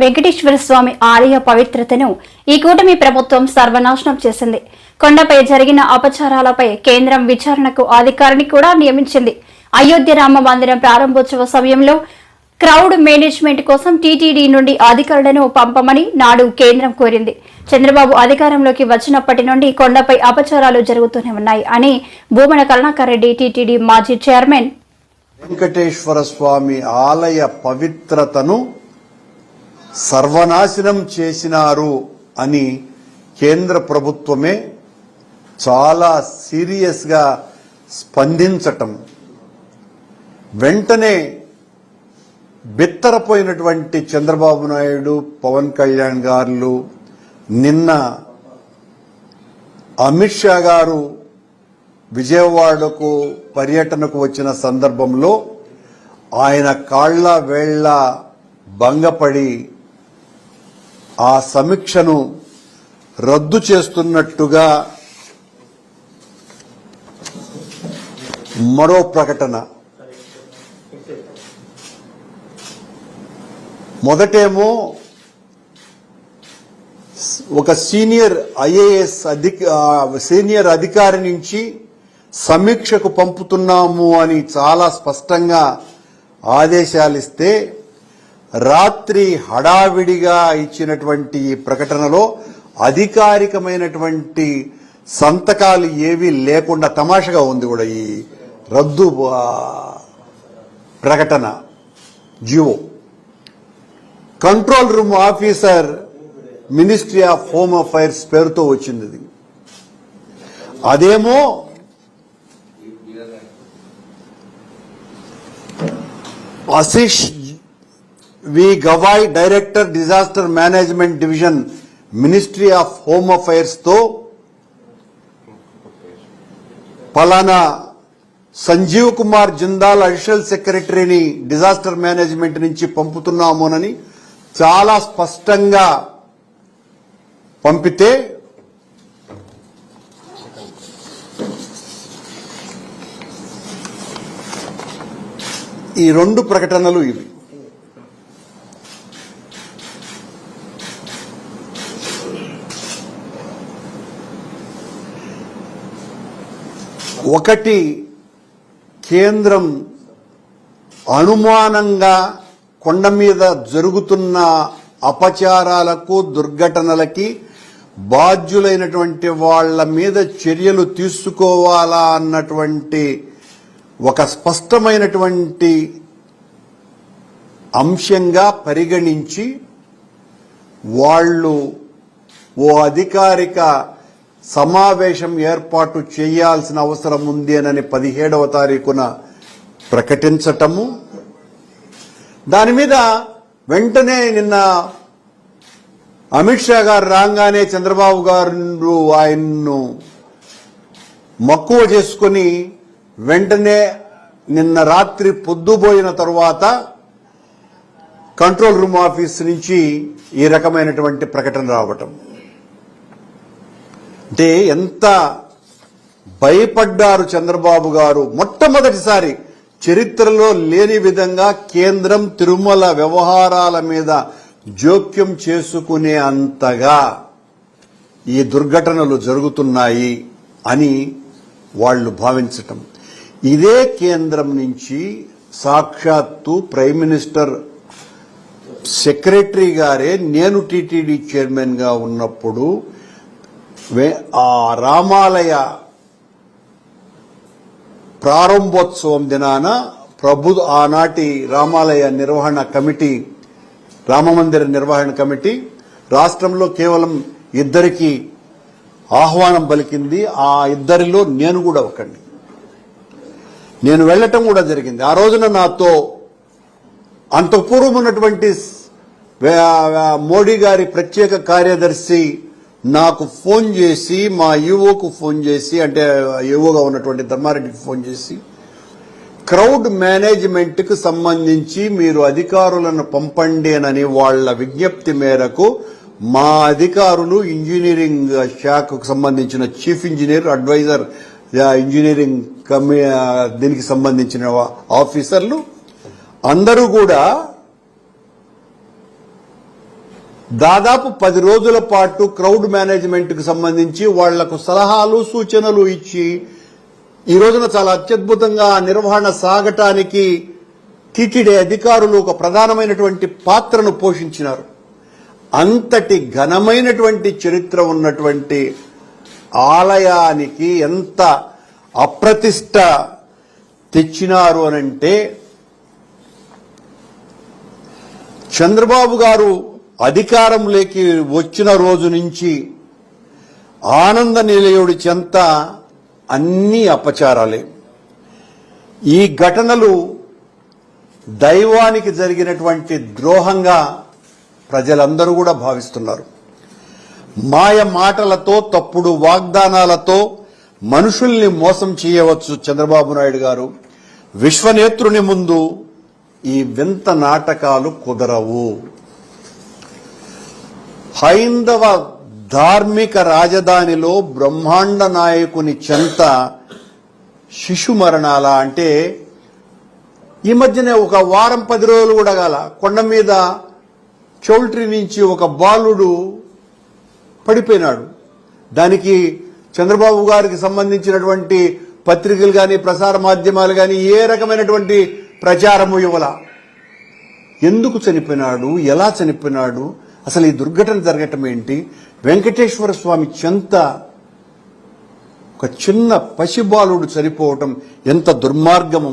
వెంకటేశ్వర స్వామి ఆలయ పవిత్రతను ఈ కూటమి ప్రభుత్వం సర్వనాశనం చేసింది. కొండపై జరిగిన అపచారాలపై కేంద్రం విచారణకు అధికారిని కూడా నియమించింది. అయోధ్య రామ మందిరం ప్రారంభోత్సవ సమయంలో క్రౌడ్ మేనేజ్మెంట్ కోసం టీటీడీ నుండి అధికారులను పంపమని నాడు కేంద్రం కోరింది. చంద్రబాబు అధికారంలోకి వచ్చినప్పటి నుండి కొండపై అపచారాలు జరుగుతూనే ఉన్నాయి అని భూమన కరుణాకర్ రెడ్డి టీటీడీ మాజీ చైర్మన్ వెంకటేశ్వర స్వామి ఆలయ పవిత్రతను సర్వనాశనం చేసినారు అని కేంద్ర ప్రభుత్వమే చాలా సీరియస్గా స్పందించటం. వెంటనే బిత్తరపోయినటువంటి చంద్రబాబు నాయుడు పవన్ కళ్యాణ్ గారు నిన్న అమిత్ షా గారు విజయవాడకు పర్యటనకు వచ్చిన సందర్భంలో ఆయన కాళ్ళ వేళ్ళ భంగపడి ఆ సమీక్షను రద్దు చేస్తున్నట్టుగా మరో ప్రకటన. మొదటేమో ఒక సీనియర్ ఐఏఎస్ అధిక సీనియర్ అధికారి నుంచి సమీక్షకు పంపుతున్నాము అని చాలా స్పష్టంగా ఆదేశాలు ఇస్తే రాత్రి హడావిడిగా ఇచ్చినటువంటి ఈ ప్రకటనలో అధికారికమైనటువంటి సంతకాలు ఏవి లేకుండా తమాషగా ఉంది కూడా ఈ రద్దు ప్రకటన. Jio. Control room officer ministry of home affairs పేరుతో వచ్చింది ఇది. అదేమో Ashish V Gavai director disaster management division ministry of home అఫైర్స్తో పలానా సంజీవ్ కుమార్ జిందాల్ అడిషనల్ సెక్రటరీని డిజాస్టర్ మేనేజ్మెంట్ నుంచి పంపుతున్నామోనని చాలా స్పష్టంగా పంపితే ఈ రెండు ప్రకటనలు ఇవి. ఒకటి కేంద్రం అనుమానంగా కొండ మీద జరుగుతున్న అపచారాలకు దుర్ఘటనలకి బాధ్యులైనటువంటి వాళ్ళ మీద చర్యలు తీసుకోవాలా అన్నటువంటి ఒక స్పష్టమైనటువంటి అంశంగా పరిగణించి వాళ్ళు ఓ అధికారిక సమావేశం ఏర్పాటు చేయాల్సిన అవసరం ఉంది అని పదిహేడవ తారీఖున ప్రకటించటము. దాని మీద వెంటనే నిన్న అమిత్ షా గారు రాగానే చంద్రబాబు గారు ఆయన్ను మక్కువ చేసుకుని వెంటనే నిన్న రాత్రి పొద్దుపోయిన తరువాత కంట్రోల్ రూమ్ ఆఫీస్ నుంచి ఈ రకమైనటువంటి ప్రకటన రావటం. అంటే ఎంత భయపడ్డారు చంద్రబాబు గారు? మొట్టమొదటిసారి చరిత్రలో లేని విధంగా కేంద్రం తిరుమల వ్యవహారాల మీద జోక్యం చేసుకునే అంతగా ఈ దుర్ఘటనలు జరుగుతున్నాయి అని వాళ్ళు భావించటం. ఇదే కేంద్రం నుంచి సాక్షాత్తు ప్రైమ్ మినిస్టర్ సెక్రటరీ గారే నేను టీటీడీ చైర్మన్గా ఉన్నప్పుడు ఆ రామాలయ ప్రారంభోత్సవం దినాన ప్రభు ఆనాటి రామాలయ నిర్వహణ కమిటీ రామమందిర నిర్వహణ కమిటీ రాష్ట్రంలో కేవలం ఇద్దరికి ఆహ్వానం పలికింది. ఆ ఇద్దరిలో నేను కూడా ఒకండి నేను వెళ్ళటం కూడా జరిగింది. ఆ రోజున నాతో అంతఃపూర్వం ఉన్నటువంటి మోడీ గారి ప్రత్యేక కార్యదర్శి నాకు ఫోన్ చేసి మా యువకు ఫోన్ చేసి అంటే యువగా ఉన్నటువంటి ధర్మారెడ్డికి ఫోన్ చేసి క్రౌడ్ మేనేజ్మెంట్కు సంబంధించి మీరు అధికారులను పంపండి అని వాళ్ళ విజ్ఞప్తి మేరకు మా అధికారులు ఇంజనీరింగ్ శాఖకు సంబంధించిన చీఫ్ ఇంజనీర్ అడ్వైజర్ ఇంజనీరింగ్ కమి దీనికి సంబంధించిన ఆఫీసర్లు అందరూ కూడా దాదాపు పది రోజుల పాటు క్రౌడ్ మేనేజ్మెంట్కు సంబంధించి వాళ్ళకు సలహాలు సూచనలు ఇచ్చి ఈ రోజున చాలా అత్యద్భుతంగా నిర్వహణ సాగటానికి టీటీడీ అధికారులు ఒక ప్రధానమైనటువంటి పాత్రను పోషించినారు. అంతటి ఘనమైనటువంటి చరిత్ర ఉన్నటువంటి ఆలయానికి ఎంత అప్రతిష్ట తెచ్చినారు అనంటే చంద్రబాబు గారు అధికారంలోకి వచ్చిన రోజు నుంచి ఆనంద నిలయుడి చెంత అన్ని అపచారాలే. ఈ ఘటనలు దైవానికి జరిగినటువంటి ద్రోహంగా ప్రజలందరూ కూడా భావిస్తున్నారు. మాయ మాటలతో తప్పుడు వాగ్దానాలతో మనుషుల్ని మోసం చేయవచ్చు చంద్రబాబు నాయుడు గారు. విశ్వనేత్రుని ముందు ఈ వింత నాటకాలు కుదరవు. హైందవ ధార్మిక రాజధానిలో బ్రహ్మాండ నాయకుని చెంత శిశు మరణాల అంటే ఈ మధ్యనే ఒక వారం పది రోజులు కూడా గాల కొండ మీద చౌల్ట్రీ నుంచి ఒక బాలుడు పడిపోయినాడు. దానికి చంద్రబాబు గారికి సంబంధించినటువంటి పత్రికలు కానీ ప్రసార మాధ్యమాలు కానీ ఏ రకమైనటువంటి ప్రచారము ఇవ్వాల. ఎందుకు చనిపోయినాడు? ఎలా చనిపోయినాడు? అసలు ఈ దుర్ఘటన జరగటం ఏంటి? వెంకటేశ్వర స్వామి చెంత ఒక చిన్న పసిబాలుడు చనిపోవటం ఎంత దుర్మార్గము?